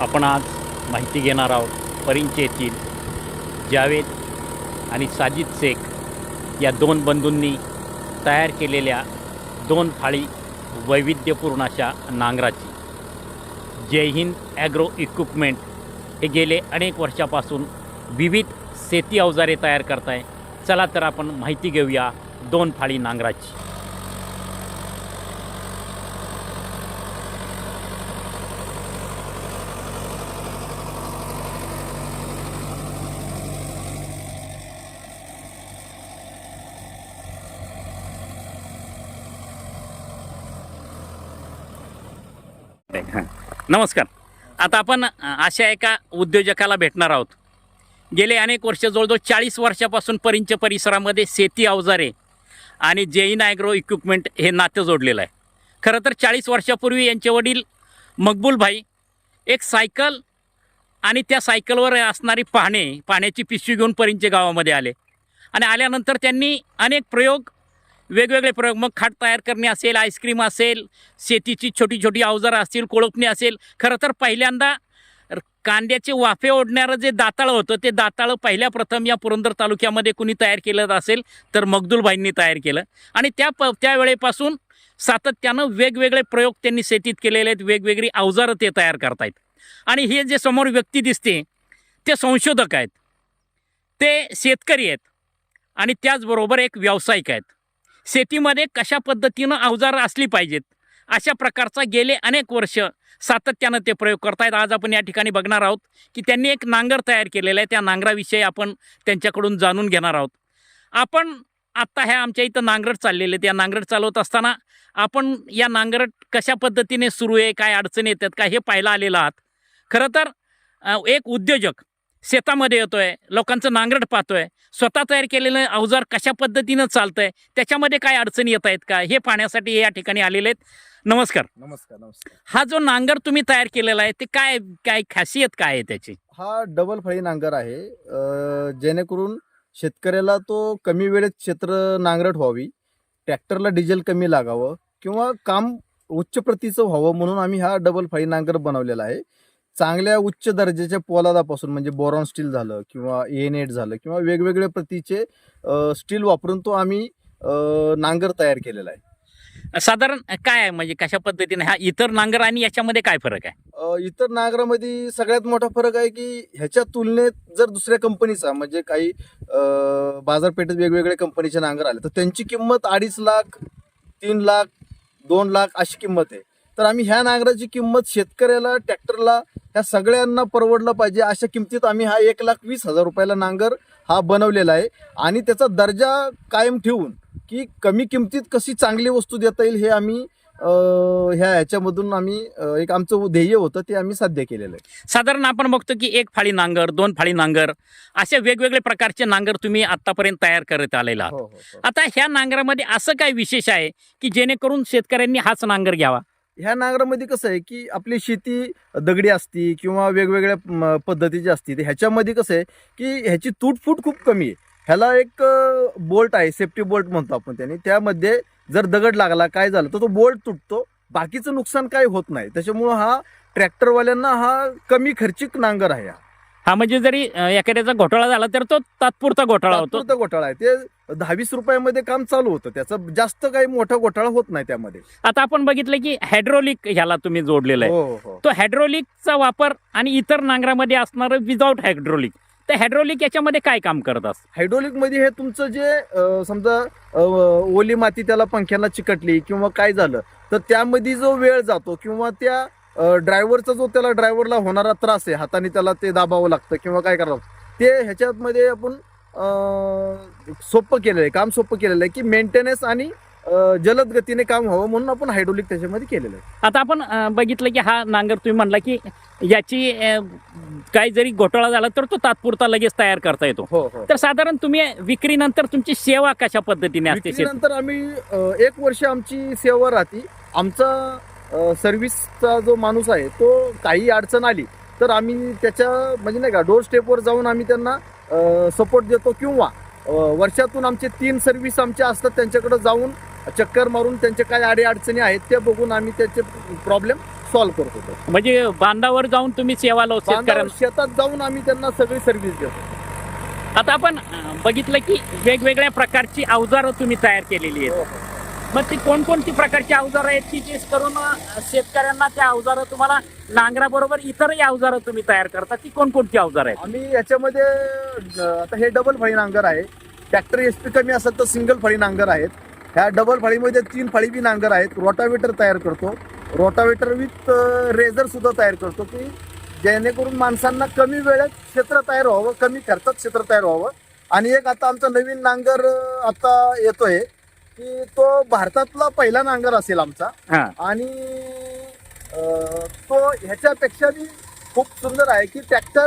आपण आज माहिती घेणार आहोत परिंचे येथील जावेद आणि साजिद शेख या दोन बंधूंनी तयार केलेल्या दोन फाळी वैविध्यपूर्ण अशा नांगराची. जय हिंद ॲग्रो इक्विपमेंट हे गेले अनेक वर्षापासून विविध शेती अवजारे तयार करताय. चला तर आपण माहिती घेऊया दोन फाळी नांगराची. हां. नमस्कार. आता आपण अशा एका उद्योजकाला भेटणार आहोत. गेले अनेक वर्ष जवळजवळ चाळीस वर्षापासून परिंच परिसरामध्ये शेती अवजारे आणि जेईन ॲग्रो इक्विपमेंट हे नातं जोडलेलं आहे. खरं तर चाळीस वर्षापूर्वी यांचे वडील मकबूल भाई एक सायकल आणि त्या सायकलवर असणारी पाहणे पाण्याची पिशवी घेऊन परिंचे गावामध्ये आले. आणि आल्यानंतर त्यांनी अनेक प्रयोग वेगवेगळे प्रयोग. मग खाट तयार करणे असेल आईस्क्रीम असेल शेतीची छोटी छोटी अवजारं असतील कोळपणी असेल. खरं तर पहिल्यांदा कांद्याचे वाफे ओढणारं जे दाताळं होतं ते दाताळं पहिल्या प्रथम या पुरंदर तालुक्यामध्ये कुणी तयार केलं असेल तर मगदुलबाईंनी तयार केलं. आणि त्या प त्यावेळेपासून सातत्यानं वेगवेगळे प्रयोग त्यांनी शेतीत केलेले आहेत. वेगवेगळी अवजारं ते तयार करतायत. आणि हे जे समोर व्यक्ती दिसते ते संशोधक आहेत. ते शेतकरी आहेत. आणि त्याचबरोबर एक व्यावसायिक आहेत. शेतीमध्ये कशा पद्धतीनं अवजारं असली पाहिजेत? अशा प्रकारचा गेले अनेक वर्ष सातत्यानं ते प्रयोग करतायत. आज आपण या ठिकाणी बघणार आहोत की त्यांनी एक नांगर तयार केलेला आहे. त्या नांगराविषयी आपण त्यांच्याकडून जाणून घेणार आहोत. आपण आत्ता ह्या आमच्या इथं नांगरट चाललेले त्या नांगरट चालवत असताना आपण या नांगरट कशा पद्धतीने सुरू आहे? काय अडचणी येतात? काय हे पाहायला आलेलं आहात. खरं तर एक उद्योजक शेतामध्ये येतोय लोकांचं नांगरट पाहतोय स्वतः तयार केलेलं अवजार कशा पद्धतीनं चालतंय त्याच्यामध्ये काय अडचणी येत आहेत का? हे पाहण्यासाठी या ठिकाणी आलेले आहेत. नमस्कार. नमस्कार नमस्कार. हा जो नांगर तुम्ही तयार केलेला आहे ते काय काय खासियत काय आहे त्याची? हा डबल फळी नांगर आहे. अं, जेणेकरून शेतकऱ्याला तो कमी वेळेत क्षेत्र नांगरट व्हावी ट्रॅक्टरला डिझेल कमी लागावं किंवा काम उच्च प्रतीचं व्हावं म्हणून आम्ही हा डबल फळी नांगर बनवलेला आहे. चांगल्या उच्च दर्जाच्या पोलादापासून म्हणजे बोरॉन स्टील झालं किंवा एनेट झालं किंवा वेगवेगळ्या प्रतीचे स्टील वापरून तो आम्ही नांगर तयार केलेला आहे. साधारण काय आहे? म्हणजे कशा पद्धतीने? हा इतर नांगर आणि याच्यामध्ये काय फरक आहे? इतर नांगरामध्ये सगळ्यात मोठा फरक आहे की ह्याच्या तुलनेत जर दुसऱ्या कंपनीचा म्हणजे काही बाजारपेठेत वेगवेगळ्या कंपनीचे नांगर आले तर त्यांची किंमत अडीच लाख तीन लाख दोन लाख अशी किंमत आहे. तर आम्ही ह्या नांगराची किंमत शेतकऱ्याला ट्रॅक्टरला ह्या सगळ्यांना परवडलं पाहिजे. अशा किमतीत आम्ही हा एक लाख वीस हजार रुपयाला नांगर हा बनवलेला आहे. आणि त्याचा दर्जा कायम ठेवून की कमी किमतीत कशी चांगली वस्तू देता येईल हे आम्ही ह्या ह्याच्यामधून आम्ही एक आमचं ध्येय होतं ते आम्ही साध्य केलेलं आहे. साधारण आपण बघतो की एक फाळी नांगर दोन फाळी नांगर असे वेगवेगळे प्रकारचे नांगर तुम्ही आतापर्यंत तयार करत आलेला हो हो हो. आता ह्या नांगरामध्ये असं काय विशेष आहे की जेणेकरून शेतकऱ्यांनी हाच नांगर घ्यावा? ह्या नांगरामध्ये कसं आहे की आपली शेती दगडी असती किंवा वेगवेगळ्या पद्धतीची असती तर ह्याच्यामध्ये कसं आहे की ह्याची तुटफूट खूप कमी आहे. ह्याला एक बोल्ट आहे सेफ्टी बोल्ट म्हणतो आपण त्याने. त्यामध्ये जर दगड लागला काय झालं तर तो बोल्ट तुटतो. बाकीचं नुकसान काही होत नाही. त्याच्यामुळं हा ट्रॅक्टरवाल्यांना हा कमी खर्चिक नांगर आहे हा. म्हणजे जरी एखाद्याचा घोटाळा झाला तर तो तात्पुरता घोटाळा होतो. घोटाळा आहे. ते दहावीस रुपयामध्ये काम चालू होतं. त्याचं जास्त काही मोठा घोटाळा होत नाही त्यामध्ये. आता आपण बघितलं की हायड्रोलिक ह्याला तुम्ही जोडलेलं आहे. हो हो हो. तो हायड्रोलिकचा वापर आणि इतर नांगरामध्ये असणारं विदाऊट हायड्रोलिक तर हायड्रोलिक याच्यामध्ये काय काम करत असतं? हायड्रोलिकमध्ये हे तुमचं जे समजा ओली माती त्याला पंख्याला चिकटली किंवा काय झालं तर त्यामध्ये जो वेळ जातो किंवा त्या ड्रायव्हरचा जो त्याला ड्रायव्हरला होणारा त्रास आहे हाताने त्याला ते दाबावं लागतं किंवा काय करावं लागतं ते ह्याच्यामध्ये आपण सोपं केलेलं आहे काम सोपं केलेलं आहे की मेंटेनन्स आणि जलद गतीने काम व्हावं म्हणून आपण हायड्रोलिक त्याच्यामध्ये केलेलं आहे. आता आपण बघितलं की हा नांगर तुम्ही म्हणला की याची काही जरी घोटाळा झाला तर तो तात्पुरता लगेच तयार करता येतो. हो हो. तर साधारण तुम्ही विक्रीनंतर तुमची सेवा कशा पद्धतीने असते नंतर आम्ही एक वर्ष आमची सेवा राहते. आमचा सर्व्हिसचा जो माणूस आहे तो काही अडचण आली तर आम्ही त्याच्या म्हणजे नाही का डोर स्टेपवर जाऊन आम्ही त्यांना सपोर्ट देतो किंवा वर्षातून आमचे तीन सर्व्हिस आमचे असतात त्यांच्याकडे जाऊन चक्कर मारून त्यांचे काय अडी अडचणी आहेत ते बघून आम्ही त्याचे प्रॉब्लेम सॉल्व्ह करत. म्हणजे बांधावर जाऊन तुम्ही सेवा लाव बांधावर शेतकऱ्यांना शेतात जाऊन आम्ही त्यांना सगळी सर्व्हिस देतो. आता आपण बघितलं की वेगवेगळ्या प्रकारची अवजारं तुम्ही तयार केलेली आहेत. मग ती कोणकोणती प्रकारची अवजारं आहेत की जे करून शेतकऱ्यांना त्या अवजारं तुम्हाला नांगराबरोबर इतरही अवजारं तुम्ही तयार करता ती कोणकोणती अवजारं आहेत? आम्ही याच्यामध्ये आता हे डबल फळी नांगर आहे. ट्रॅक्टर एस पी कमी असेल तर सिंगल फळी नांगर आहेत. ह्या डबल फळीमध्ये तीन फळी बी नांगर आहेत. रोटावेटर तयार करतो. रोटावेटर विथ रेझर सुद्धा तयार करतो की जेणेकरून माणसांना कमी वेळेत क्षेत्र तयार व्हावं कमी खर्चात क्षेत्र तयार व्हावं. आणि एक आता आमचा नवीन नांगर आता येतोय. की तो भारतातला पहिला नांगर असेल आमचा. हा. आणि अं, तो ह्याच्यापेक्षा बी खूप सुंदर आहे की ट्रॅक्टर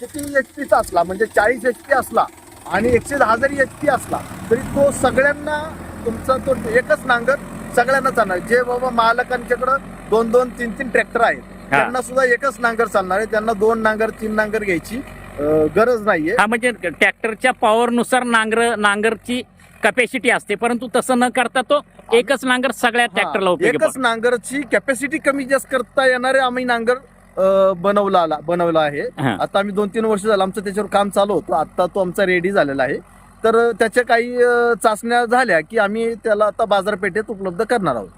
किती एच पीचा असला म्हणजे चाळीस एच पी असला आणि एकशे दहा जरी एच पी असला तरी तो सगळ्यांना तुमचा तो एकच नांगर सगळ्यांना चालणार. जे बाबा मालकांच्याकडं दोन दोन तीन तीन ट्रॅक्टर आहेत त्यांना सुद्धा एकच नांगर चालणार आहे. त्यांना दोन नांगर तीन नांगर घ्यायची अं, गरज नाहीये. हा म्हणजे ट्रॅक्टरच्या पॉवरनुसार नांगर नांगरची कपॅसिटी असते. परंतु तसं न करता तो एकच नांगर सगळ्या ट्रॅक्टरला उपयोगी एकच नांगरची कॅपॅसिटी कमी जास्त करता येणारे आम्ही नांगर अं, बनवला आला बनवला आहे. हा. आता आम्ही दोन तीन वर्ष झालं आमचं त्याच्यावर काम चालू होतं. आता तो आमचा रेडी झालेला आहे. तर अं, त्याच्या काही अं, चाचण्या झाल्या की आम्ही त्याला आता बाजारपेठेत उपलब्ध करणार आहोत.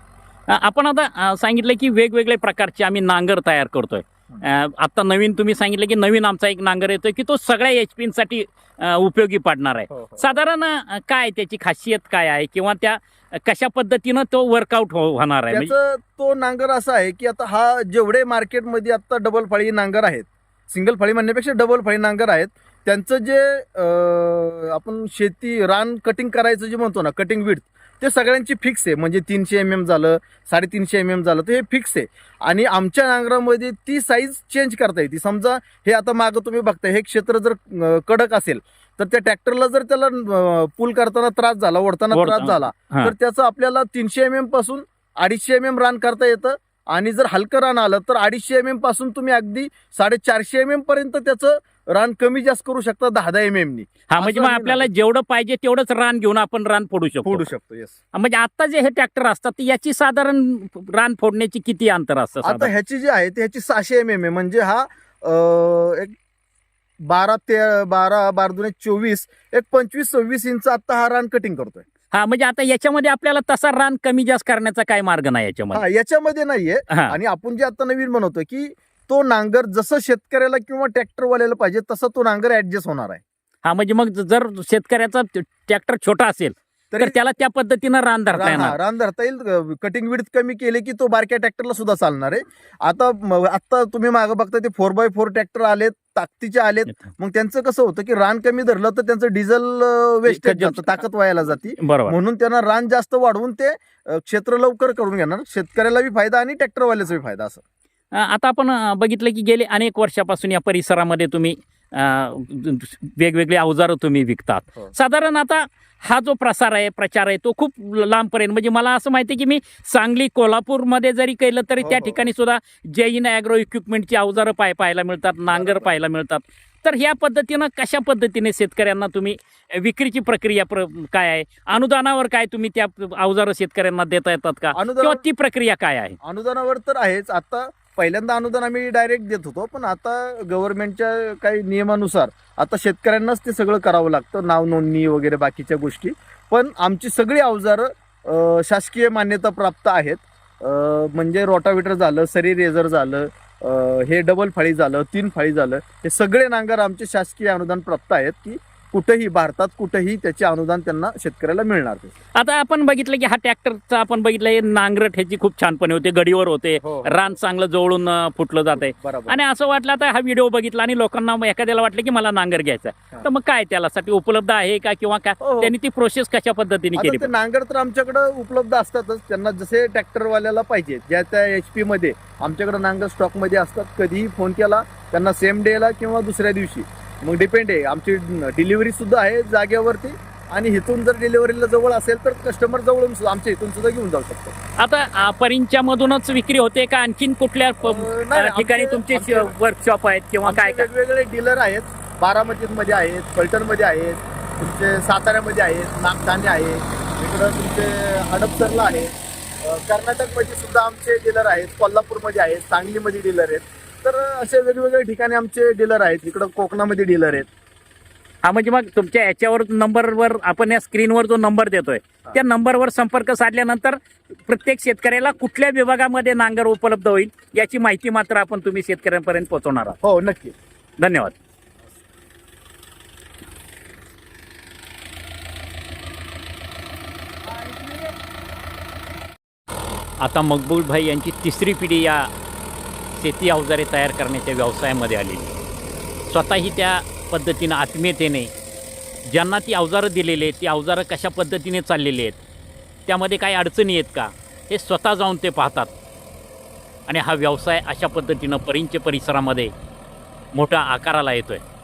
आपण आता सांगितलं की वेगवेगळ्या प्रकारचे आम्ही नांगर तयार करतोय. आता नवीन तुम्ही सांगितलं की नवीन आमचा एक नांगर येतोय की तो सगळ्या एच साठी उपयोगी पडणार आहे. साधारण अ, काय त्याची खासियत काय आहे किंवा त्या कशा पद्धतीनं तो वर्कआउट होणार आहे? म्हणजे त्याचं तो नांगर असा आहे की आता हा जेवढे मार्केटमध्ये आता डबल फळी नांगर आहेत सिंगल फळी म्हणण्यापेक्षा डबल फळी नांगर आहेत त्यांचं जे आपण शेती रान कटिंग करायचं जे म्हणतो ना कटिंग विड्थ ते सगळ्यांची फिक्स आहे म्हणजे तीनशे एम एम झालं साडेतीनशे एम एम झालं तर हे फिक्स आहे आणि आमच्या नांगरामध्ये ती साईज चेंज करता येते समजा हे आता मागं तुम्ही बघता हे क्षेत्र जर कडक असेल तर त्या ट्रॅक्टरला जर त्याला पूल करताना त्रास झाला ओढताना त्रास. झाला. तर त्याचं आपल्याला तीनशे एम एमपासून अडीचशे एम एम रान करता येतं आणि जर हलकं रान आलं तर अडीचशे एम एमपासून तुम्ही अगदी साडेचारशे एम एम पर्यंत त्याचं रान कमी जास्त करू शकता दहा दहा एम एम नी. हा म्हणजे मग आपल्याला जेवढं पाहिजे तेवढंच रान घेऊन आपण रान फोडू शकतो. फोडू शकतो येस म्हणजे आता जे हे ट्रॅक्टर असतात याची साधारण रान फोडण्याची किती अंतर असतं आता साधारण? ह्याची जी आहे ती ह्याची सहाशे एम एम आहे. म्हणजे हा अं, एक बारा ते बारा बारा दुने चोवीस एक पंचवीस सव्वीस इंच आता हा रान कटिंग करतोय. हा म्हणजे आता याच्यामध्ये आपल्याला तसा रान कमी जास्त करण्याचा काय मार्ग नाही याच्यामध्ये? हा याच्यामध्ये नाहीये. हा. आणि आपण जे आता नवीन बनवतो की तो नांगर जसं शेतकऱ्याला किंवा ट्रॅक्टरवाल्याला पाहिजे तसं तो नांगर ऍडजस्ट होणार आहे. हा म्हणजे मग जर शेतकऱ्याचा ट्रॅक्टर छोटा असेल तर त्याला त्या पद्धतीनं रान धरता रान येणार. रान धरता येईल. कटिंग विड्थ कमी केले की तो बारक्या ट्रॅक्टरला सुद्धा चालणार आहे. आता आता तुम्ही मागं बघता ते फोर बाय फोर ट्रॅक्टर आलेत ताकदीचे आलेत. मग त्यांचं कसं होतं की रान कमी धरलं तर त्यांचं डिझेल वेस्टेज जातं ताकद व्हायला जाते. म्हणून त्यांना रान जास्त वाढवून ते क्षेत्र लवकर करून घेणार. शेतकऱ्याला बी फायदा आणि ट्रॅक्टरवाल्याचा बी फायदा असं. आता आपण बघितलं की गेले अनेक वर्षापासून या परिसरामध्ये तुम्ही वेगवेगळे अवजारं तुम्ही विकतात हो. साधारण आता हा जो प्रसार आहे प्रचार आहे तो खूप लांबपर्यंत म्हणजे मला असं माहिती आहे की मी सांगली कोल्हापूरमध्ये जरी केलं तरी हो, त्या हो. ठिकाणी सुद्धा जैन ॲग्रो इक्विपमेंटची अवजारं पाय पाहायला मिळतात नांगर. पाहायला मिळतात तर ह्या पद्धतीनं कशा पद्धतीने शेतकऱ्यांना तुम्ही विक्रीची प्रक्रिया प्र काय आहे अनुदानावर काय तुम्ही त्या अवजारं शेतकऱ्यांना देता येतात का किंवा अनुदान ती प्रक्रिया काय आहे अनुदानावर तर आहेच आता पहिल्यांदा अनुदान आम्ही डायरेक्ट देत होतो पण आता गव्हर्नमेंटच्या काही नियमानुसार आता शेतकऱ्यांनाच ते सगळं करावं लागतं नाव नोंदणी वगैरे बाकीच्या गोष्टी. पण आमची सगळी अवजारं शासकीय मान्यता प्राप्त आहेत. म्हणजे रोटावेटर झालं सरी रेझर झालं हे डबल फाळी झालं तीन फाळी झालं हे सगळे नांगर आमचे शासकीय अनुदान प्राप्त आहेत की कुठेही भारतात कुठेही त्याचे अनुदान त्यांना शेतकऱ्याला मिळणार ते. आता आपण बघितलं की हा ट्रॅक्टरचा आपण बघितलं हे नांगरट ह्याची खूप छानपणे होते गडीवर होते. हो. रान चांगलं जवळून अं, फुटलं जाते बरोबर. आणि असं वाटलं आता हा व्हिडिओ बघितला आणि लोकांना मग एखाद्याला वाटलं की मला नांगर घ्यायचा हा. तर मग काय त्याला साठी उपलब्ध आहे का किंवा काय? हो, हो. त्यांनी ती प्रोसेस कशा पद्धतीने आता केली ते नांगर तर आमच्याकडे उपलब्ध असतातच. त्यांना जसे ट्रॅक्टरवाल्याला पाहिजे ज्या त्या एच पी मध्ये. आमच्याकडे नांगर स्टॉकमध्ये असतात. कधीही फोन केला त्यांना सेम डेला किंवा दुसऱ्या दिवशी. मग डिपेंड आहे. आमची डिलिव्हरी सुद्धा आहे जागेवरती आणि इथून जर डिलिव्हरीला जवळ असेल तर कस्टमर जवळून सुद्धा- आमच्या इथून सुद्धा घेऊन जाऊ शकतो. आता परिंच्या मधूनच विक्री होते का? आणखीन कुठल्या ठिकाणी तुमचे वर्कशॉप आहेत किंवा काय वेगवेगळे डीलर आहेत. बारामतीमध्ये आहेत फलटणमध्ये आहेत तुमचे साताऱ्यामध्ये आहेत नागठाणे आहे इकडं तुमचे हडपसरला आहे. कर्नाटकमध्ये सुद्धा आमचे डीलर आहेत कोल्हापूरमध्ये आहेत सांगलीमध्ये डीलर आहेत. तर असे वेगवेगळे ठिकाणी आमचे डीलर आहेत. इकडं कोकणामध्ये डीलर आहेत. हा म्हणजे मग तुमच्या याच्यावर नंबरवर आपण या स्क्रीनवर जो नंबर देतोय हा. त्या नंबरवर संपर्क साधल्यानंतर प्रत्येक शेतकऱ्याला कुठल्या विभागामध्ये नांगर उपलब्ध होईल याची माहिती मात्र आपण तुम्ही शेतकऱ्यांपर्यंत पोहोचवणार आहात. हो नक्की. धन्यवाद. आता मकबूल भाई यांची तिसरी पिढी या शेती अवजारे तयार करण्याच्या व्यवसायामध्ये आलेली स्वतःही त्या पद्धतीनं आत्मीयतेने ज्यांना ती अवजारं दिलेली आहेत ती अवजारं कशा पद्धतीने चाललेली आहेत त्यामध्ये काही अडचणी आहेत का हे स्वतः जाऊन ते पाहतात. आणि हा व्यवसाय अशा पद्धतीनं परिंचे परिसरामध्ये मोठा आकाराला येतो आहे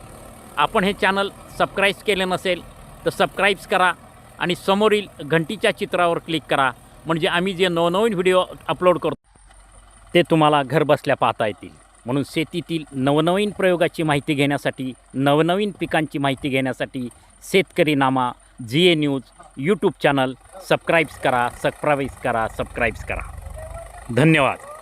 आपण हे चॅनल सबस्क्राईब केले नसेल तर सबस्क्राईब्स करा आणि समोरील घंटीच्या चित्रावर क्लिक करा. म्हणजे आम्ही जे नवनवीन व्हिडिओ अपलोड करतो ते तुम्हाला घरबसल्या पाहता येतील. म्हणून शेतीतील नवनवीन प्रयोगाची माहिती घेण्यासाठी नवनवीन पिकांची माहिती घेण्यासाठी शेतकरी नामा G A news YouTube channel subscribes करा सबस्क्राईब्स करा सबस्क्राईब्स करा. धन्यवाद.